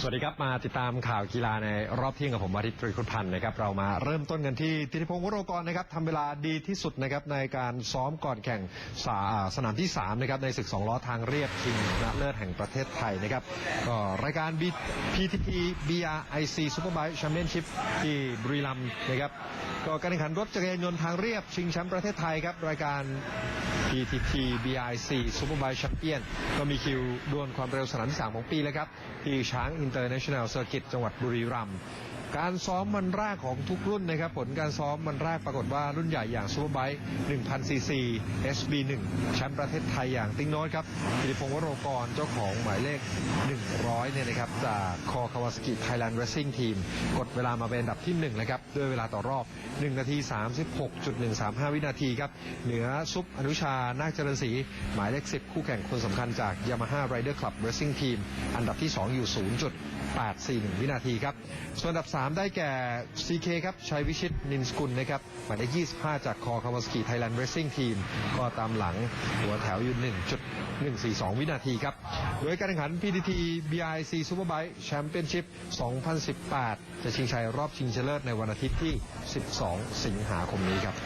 สวัสดีครับ มาติดตามข่าวกีฬาในรอบเที่ยงกับผมอาทิตย์ตรีคุดพันธ์นะครับเรามาเริ่มต้นกันที่ธิติพงศ์วโรกรนะครับทำเวลาดีที่สุดนะครับในการซ้อมก่อนแข่งสาสนามที่3นะครับในศึก 2 ล้อทางเรียบชิงชนะเลิศแห่งประเทศไทยนะครับก็รายการ PTT BRIC Superbike Championship ที่บุรีรัมย์นะครับก็การแข่งขันรถจักรยานยนต์ทางเรียบชิงแชมป์ประเทศไทยครับรายการ PTT BIC Superbike Champion ก็มีคิวดวลความเร็วสนามที่3ของปีแล้วครับ ที่ช้าง International Circuit จังหวัดบุรีรัมย์การซ้อมวันแรกของทุกรุ่นนะครับ ผลการซ้อมวันแรกปรากฏว่ารุ่นใหญ่อย่าง Superbike 1000 cc SB1 แชมป์ประเทศไทยอย่างติ้งโน้ตครับกิติพงศ์วโรกรเจ้าของหมายเลข 100 เนี่ยนะครับ จากคอคาวาสกิ Thailand Racing Team กดเวลามาเป็นอันดับที่ 1 นะครับ ด้วยเวลาต่อรอบ 1 นาที 36.135 วินาทีครับ เหนือซุปอนุชา นาคเจริญศรีหมายเลข 10 คู่แข่งคนสำคัญจาก Yamaha Rider Club Racing Team อันดับที่ 2 อยู่ 0.841 วินาทีครับส่วนอันดับ3 ได้แก่ CK ครับชัยวิชิตนินสกุลนะครับหมายเลข25 จากคอคาวาสกิไทยแลนด์เรสซิ่งทีมก็ตามหลังหัวแถวอยู่ 1.142 วินาทีครับ โดยการแข่งขัน PTT BIC Superbike Championship 2018 จะชิงชัยรอบชิงชนะเลิศในวันอาทิตย์ที่ 12 สิงหาคมนี้ครับ